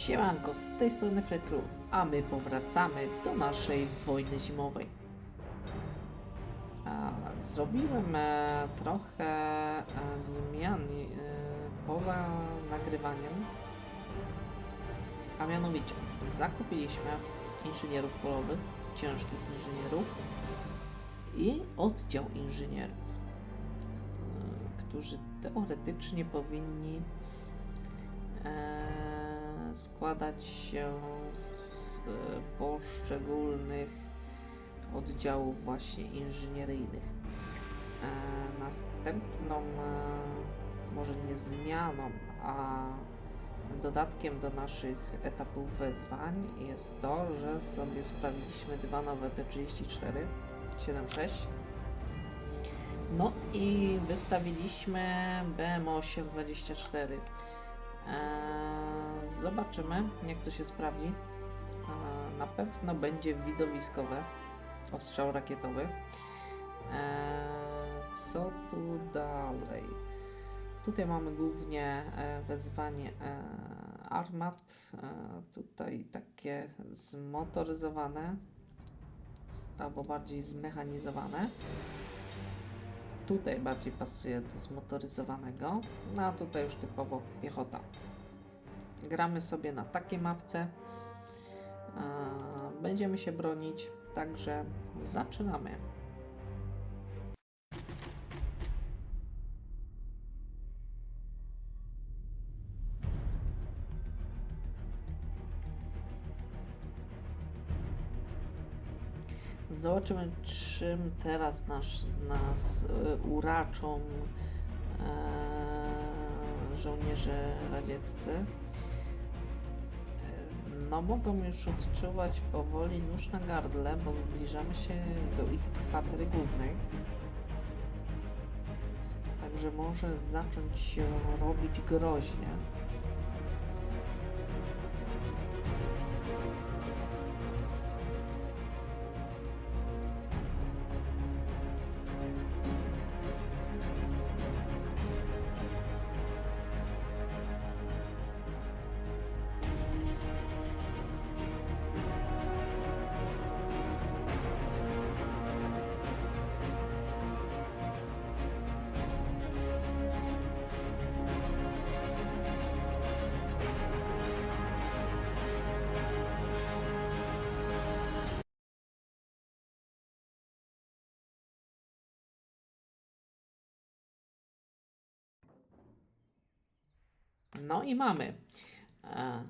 Siemanko, z tej strony Fretru, a my powracamy do naszej wojny zimowej. Zrobiłem e, trochę e, zmian e, poza nagrywaniem, a mianowicie zakupiliśmy inżynierów polowych, ciężkich inżynierów i oddział inżynierów, którzy teoretycznie powinni składać się z e, poszczególnych oddziałów właśnie inżynieryjnych. E, następną, e, może nie zmianą, a dodatkiem do naszych etapów wezwań jest to, że sobie sprawiliśmy dwa nowe T34 7.6 no i wystawiliśmy BM824 Eee, zobaczymy, jak to się sprawdzi. Eee, na pewno będzie widowiskowe. Ostrzał rakietowy. Eee, co tu dalej? Tutaj mamy głównie e, wezwanie e, armat. E, tutaj takie zmotoryzowane, albo bardziej zmechanizowane. Tutaj bardziej pasuje do zmotoryzowanego, no a tutaj już typowo piechota. Gramy sobie na takiej mapce. Będziemy się bronić, także zaczynamy. Zobaczymy, czym teraz nas, nas e, uraczą e, żołnierze radzieccy. E, No, mogą już odczuwać powoli nóż na gardle, bo zbliżamy się do ich kwatery głównej. Także może zacząć się robić groźnie. No i mamy. E,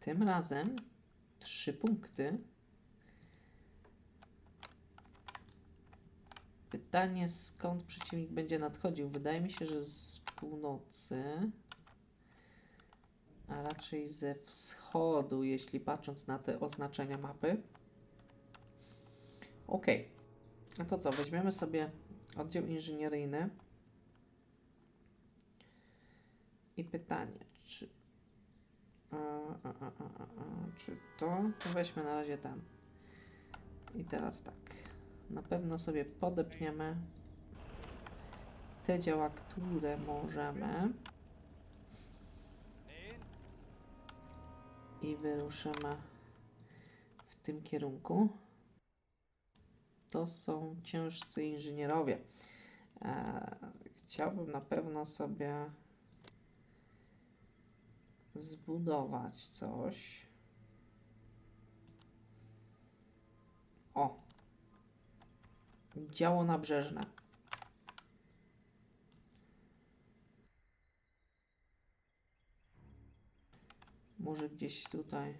tym razem trzy punkty. Pytanie, skąd przeciwnik będzie nadchodził? Wydaje mi się, że z północy, a raczej ze wschodu, jeśli patrząc na te oznaczenia mapy. Ok. No to co, weźmiemy sobie oddział inżynieryjny. I pytanie, czy. A, a, a, a, a, czy to? Weźmy na razie ten. I teraz tak. Na pewno sobie podepniemy te działa, które możemy. I wyruszymy w tym kierunku. To są ciężcy inżynierowie. E, chciałbym na pewno sobie zbudować coś. O! Działo nabrzeżne. Może gdzieś tutaj.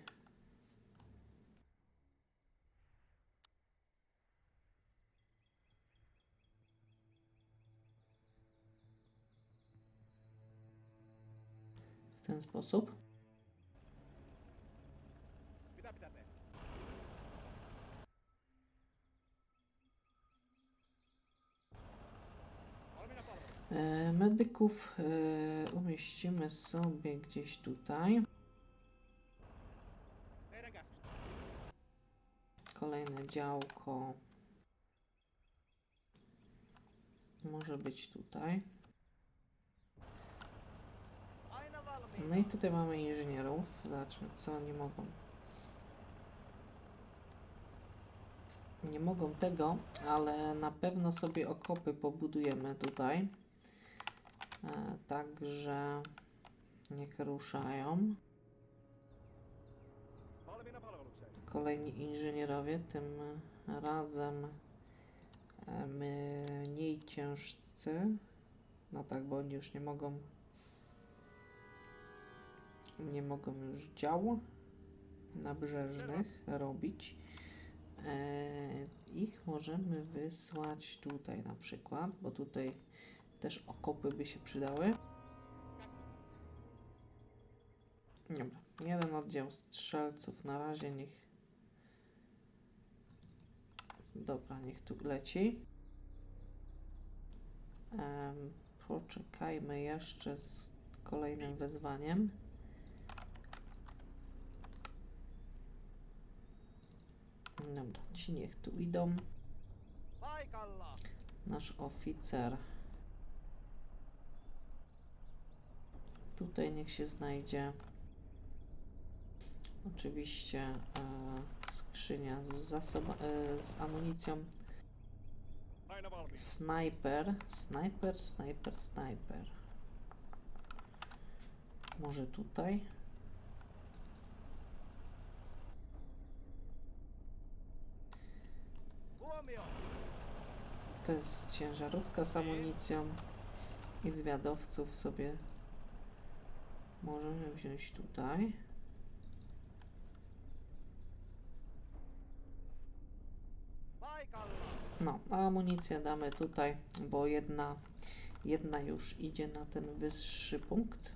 Ten sposób. E, medyków e, umieścimy sobie gdzieś tutaj. Kolejne działko może być tutaj. No i tutaj mamy inżynierów. Zobaczmy, co oni mogą. Nie mogą tego, ale na pewno sobie okopy pobudujemy tutaj. E, także niech ruszają. Kolejni inżynierowie, tym razem e, mniej ciężcy. No tak, bo oni już nie mogą nie mogą już dział nabrzeżnych robić. E, ich możemy wysłać tutaj na przykład, bo tutaj też okopy by się przydały. Dobra, jeden oddział strzelców na razie niech. Dobra, niech tu leci. Poczekajmy jeszcze z kolejnym wezwaniem. Dobra, ci niech tu idą. Nasz oficer. Tutaj niech się znajdzie. Oczywiście e, skrzynia z e, z amunicją. Snajper, snajper, snajper, snajper. Może tutaj? To jest ciężarówka z amunicją i zwiadowców sobie możemy wziąć tutaj. No, a amunicję damy tutaj, bo jedna, jedna już idzie na ten wyższy punkt.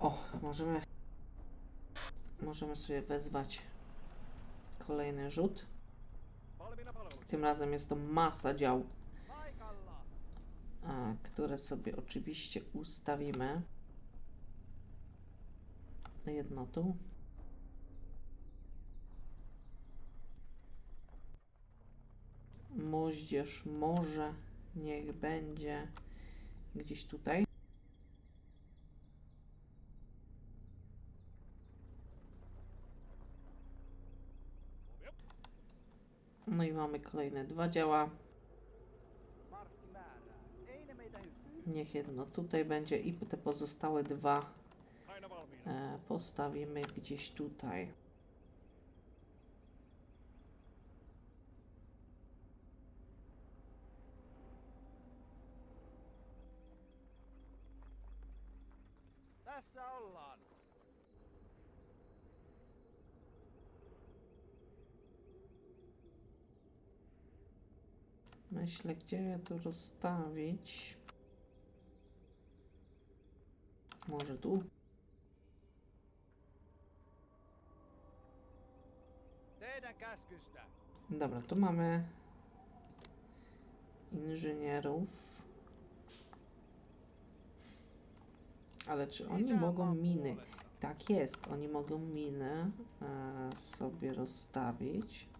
O, możemy, możemy sobie wezwać kolejny rzut. Tym razem jest to masa dział, które sobie oczywiście ustawimy. Jedno tu. Moździerz może niech będzie gdzieś tutaj. No i mamy kolejne dwa działa. Niech jedno tutaj będzie i te pozostałe dwa e, postawimy gdzieś tutaj. Tässä ollaan. Myślę, gdzie je to rozstawić. Może tu? Dobra, tu mamy inżynierów. Ale czy oni mogą miny? Tak jest, oni mogą miny e, sobie rozstawić.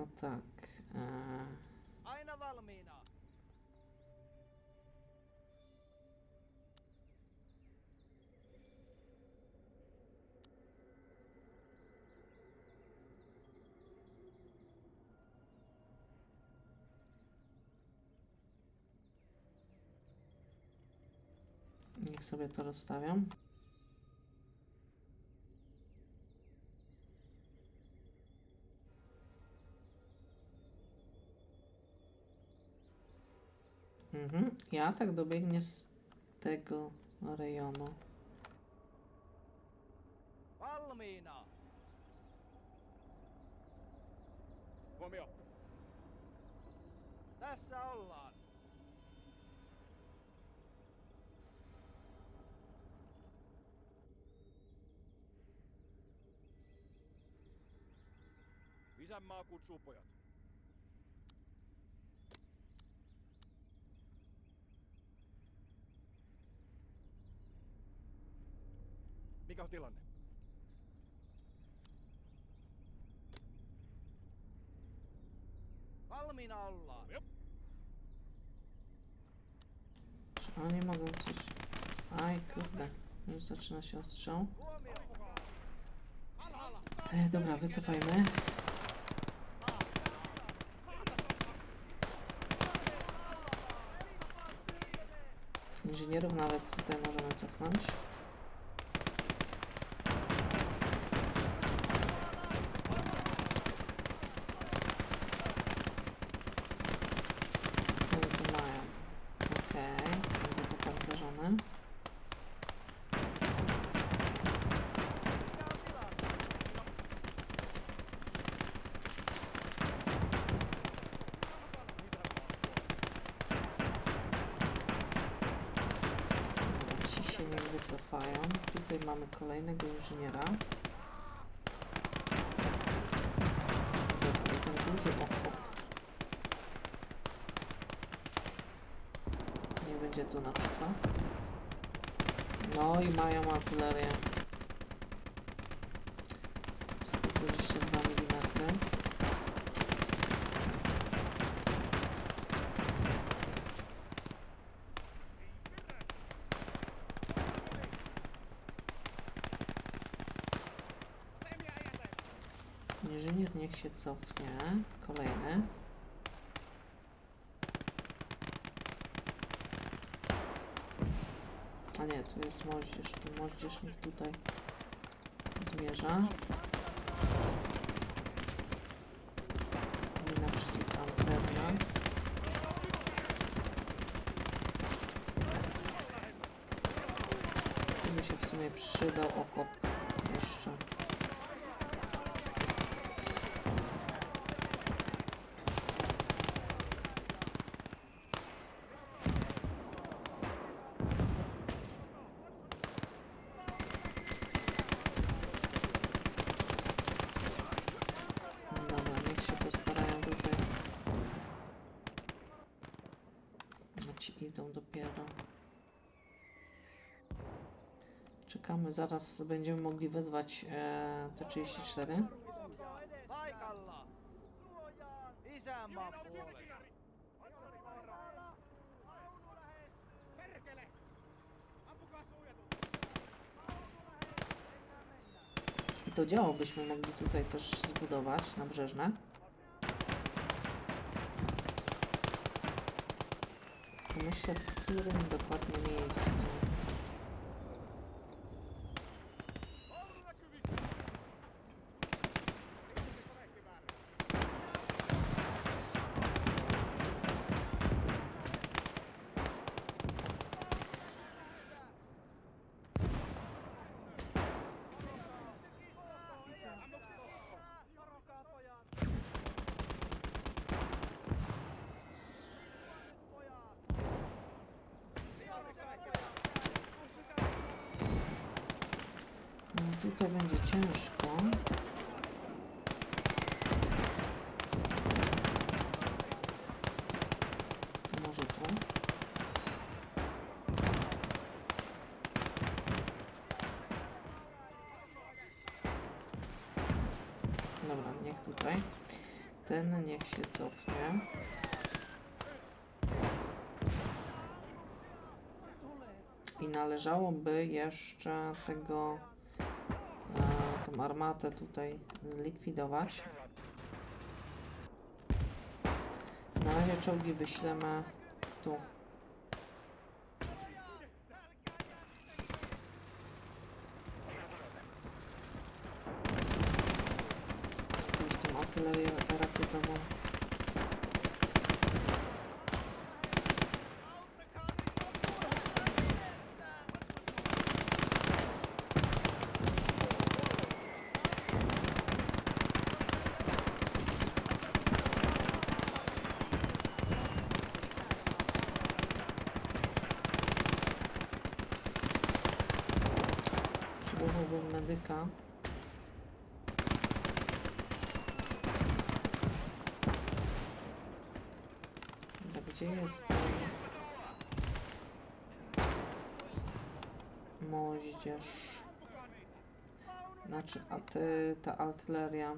Tylko tak. E, Aina valmiina. niech sobie to rozstawiam. Mhm. I atak dobiegnie z tego rejonu. Valmiina. Huomio. Tässä ollaan. Isänmaa kutsuu pojat. tilanne. Valmiina ollaan. Jop. Czy oni coś... Aj, kurde. Już zaczyna się ostrzał. E, dobra, wycofajmy. Inżynierów nawet tutaj możemy cofnąć. Kolejnego inżyniera. Ten duży oko. Nie będzie tu na przykład. No i mają artylerię. Się cofnie. Kolejny. A nie, tu jest moździerz. Tu moździerz niech tutaj zmierza. Mina przeciwpancerna. Tu by się w sumie przydał okop jeszcze. Dobra, niech się postarają tutaj. No ci idą dopiero. Czekamy, zaraz będziemy mogli wezwać e, T34. Paikalla. Isänmaan puolesta. I to działo byśmy mogli tutaj też zbudować nabrzeżne. Myślę, w którym dokładnie miejscu. Varokaa pojat. Pojat. Varokaa pojat. No, tutaj będzie ciężko. To może tu. Dobra, niech tutaj. Ten niech się cofnie. I należałoby jeszcze tego e, tą armatę tutaj zlikwidować. Na razie czołgi wyślemy tu. la veo ahora que como... Trzeba byłoby medyka. Gdzie jest moździerz? Znaczy, a ty, ta artyleria.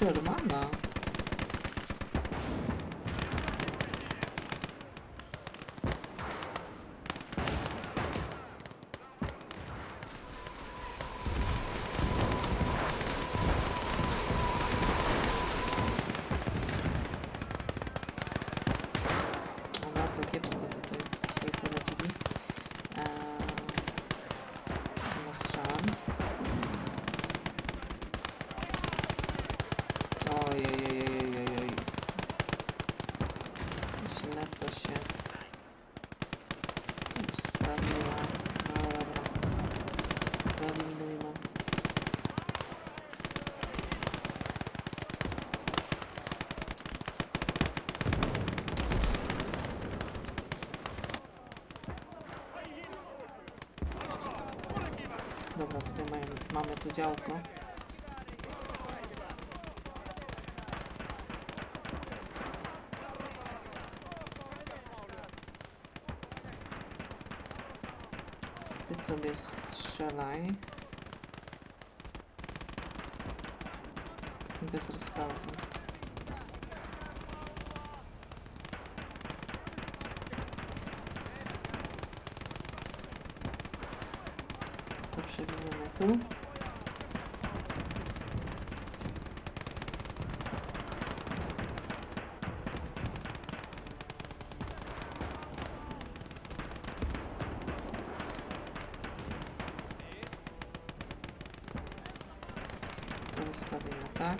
Mam Shermana. Mamy, tu działko. Ty sobie strzelaj. Bez rozkazu. To przebierzemy tu. To ustawimy tak.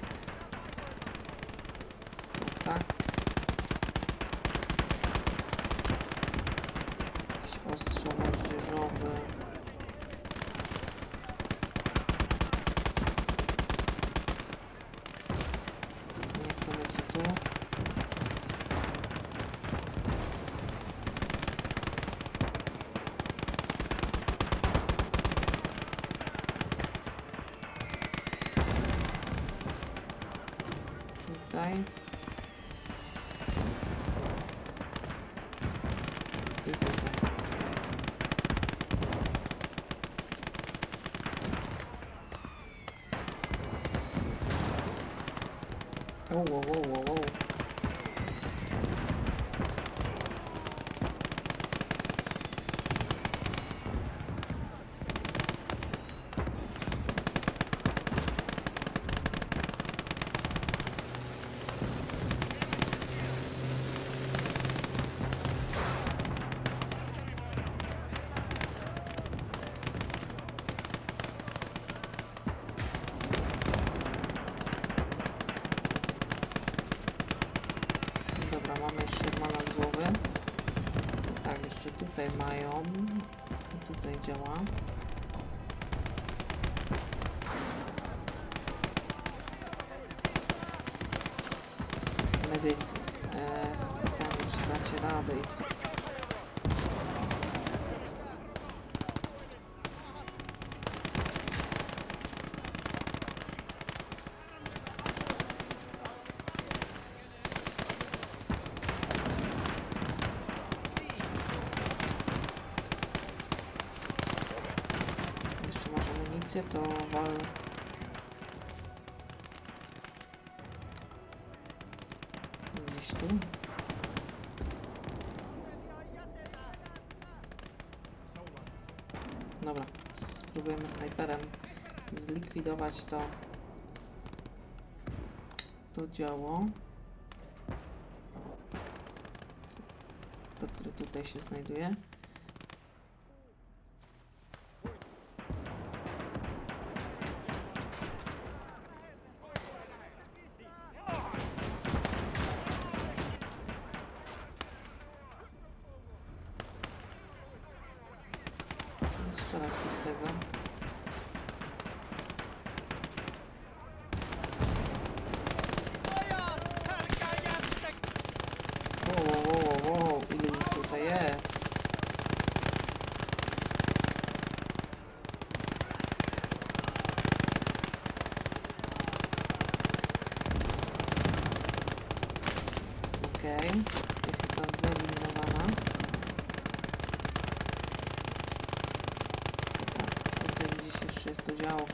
To tak. Jakiś ostrzał moździerzowy. Niech to leci tu. Tutaj. I tutaj. Wow, wow, Dobra, mamy Shermana z głowy. Tak, jeszcze tutaj mają. I tutaj działa. Medycy. Eee, pytanie, czy dacie radę tu Jeszcze amunicję, to wal... Gdzieś tu. Dobra, spróbujemy snajperem zlikwidować to to działo. To, które tutaj się znajduje. Jest to działko.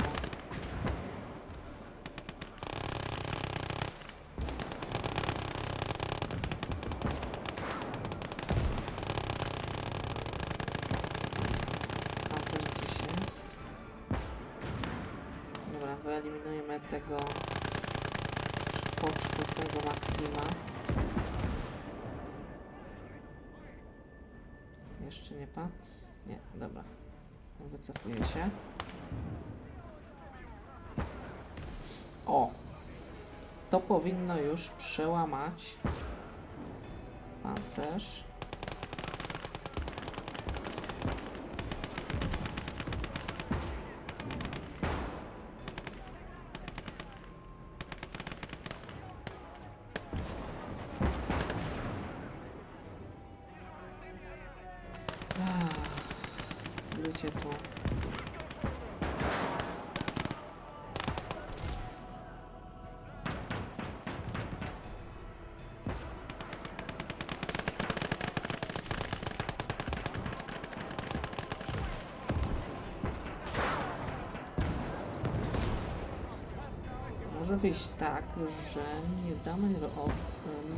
Tam też gdzieś jest. Dobra, wyeliminujemy tego poczwórnego Maksima. Jeszcze nie padł? Nie, dobra. Wycofuję się. O! To powinno już przełamać pancerz. Ah, Celujcie tu. Może wyjść tak, że nie damy, o,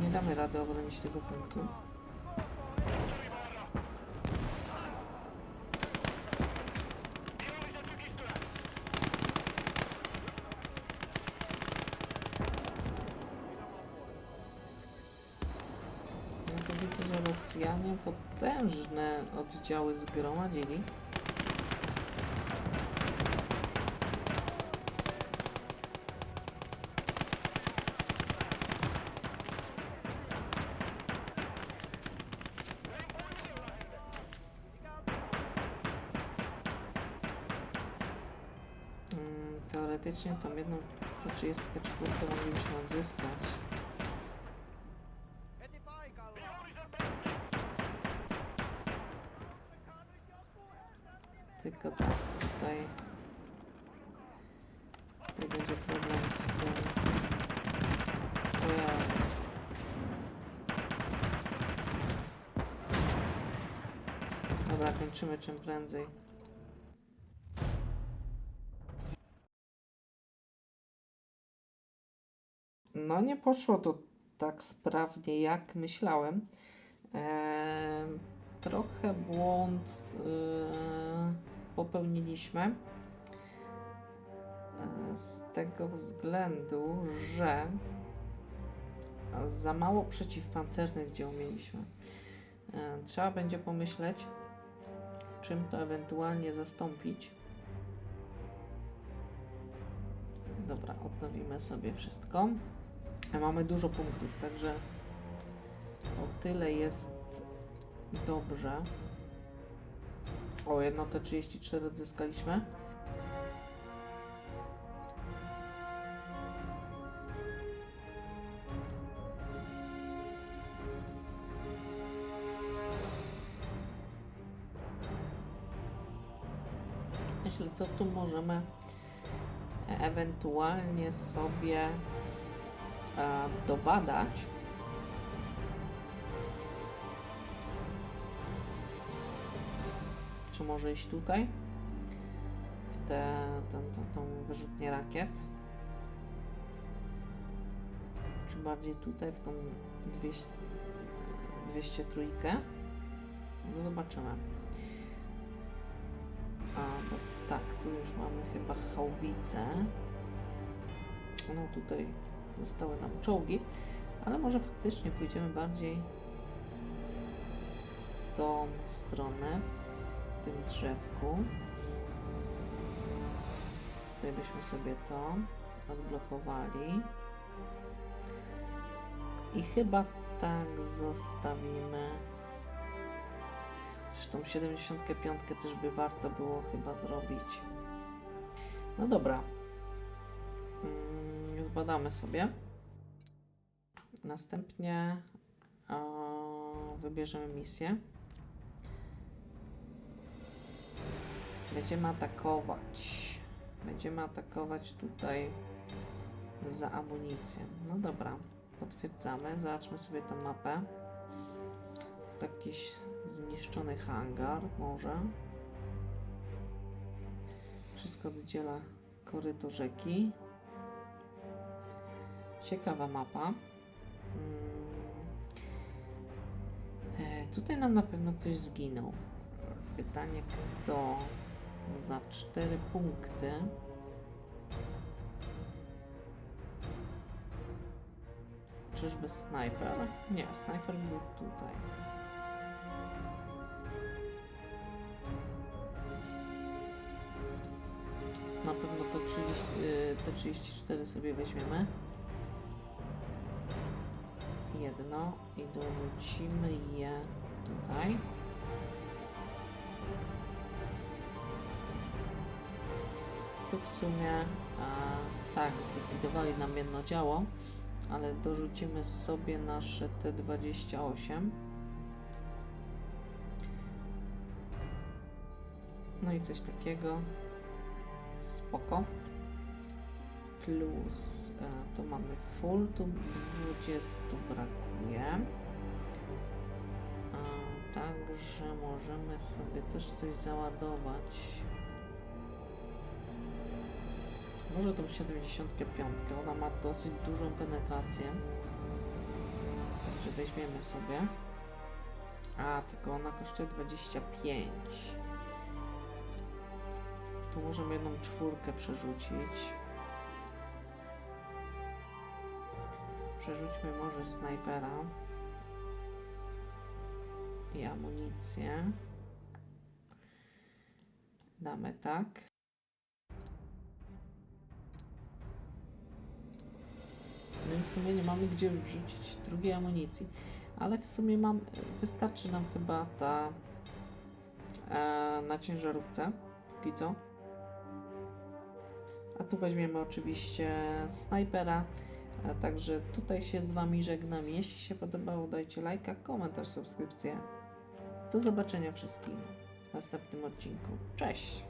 nie damy rady obronić tego punktu. No to widzę, że Rosjanie potężne oddziały zgromadzili. Teoretycznie tą jedną, to 34 moglibyśmy odzyskać. Tylko tak, tutaj, tutaj będzie problem z tym pojazdem. Dobra, kończymy czym prędzej. Nie poszło to tak sprawnie jak myślałem. Em, trochę błąd e, popełniliśmy. E, z tego względu, że za mało przeciwpancernych dział mieliśmy. E, trzeba będzie pomyśleć, czym to ewentualnie zastąpić. Dobra, odnowimy sobie wszystko. Mamy dużo punktów, także o tyle jest dobrze. O, jedno te 34 odzyskaliśmy. Myślę, co tu możemy ewentualnie sobie dobadać. Czy może iść tutaj? W tę tę- tę- tą wyrzutnię rakiet? Czy bardziej tutaj w tą 200, 203? No zobaczymy. A, bo tak, tu już mamy chyba chałbicę. No tutaj zostały nam czołgi, ale może faktycznie pójdziemy bardziej w tą stronę, w tym drzewku. Tutaj byśmy sobie to odblokowali. I chyba tak zostawimy. Zresztą 75 też by warto było chyba zrobić. No dobra. Zbadamy sobie. Następnie o, wybierzemy misję. Będziemy atakować. Będziemy atakować tutaj za amunicję. No dobra, potwierdzamy. Zobaczmy sobie tę mapę. Jakiś zniszczony hangar, może. Wszystko oddziela koryto rzeki. Ciekawa mapa. Mm. E, tutaj nam na pewno ktoś zginął. Pytanie, kto za 4 punkty. Czyżby snajper? Nie, snajper był tutaj. Na pewno to 30, y, te 34 sobie weźmiemy. Jedno i dorzucimy je tutaj. Tu w sumie a, tak, zlikwidowali nam jedno działo, ale dorzucimy sobie nasze T28. No i coś takiego. Spoko. Plus e, tu mamy full, tu 20 brakuje. A, także możemy sobie też coś załadować. Może tą 75. Ona ma dosyć dużą penetrację. Także weźmiemy sobie. A, tylko ona kosztuje 25. Tu możemy jedną czwórkę przerzucić. Przerzućmy może snajpera. I amunicję. Damy tak. No i w sumie nie mamy gdzie wrzucić drugiej amunicji. Ale w sumie mam, wystarczy nam chyba ta e, na ciężarówce. Póki co. A tu weźmiemy oczywiście snajpera. A także tutaj się z Wami żegnam. Jeśli się podobało, dajcie lajka, komentarz, subskrypcję. Do zobaczenia wszystkim w następnym odcinku. Cześć!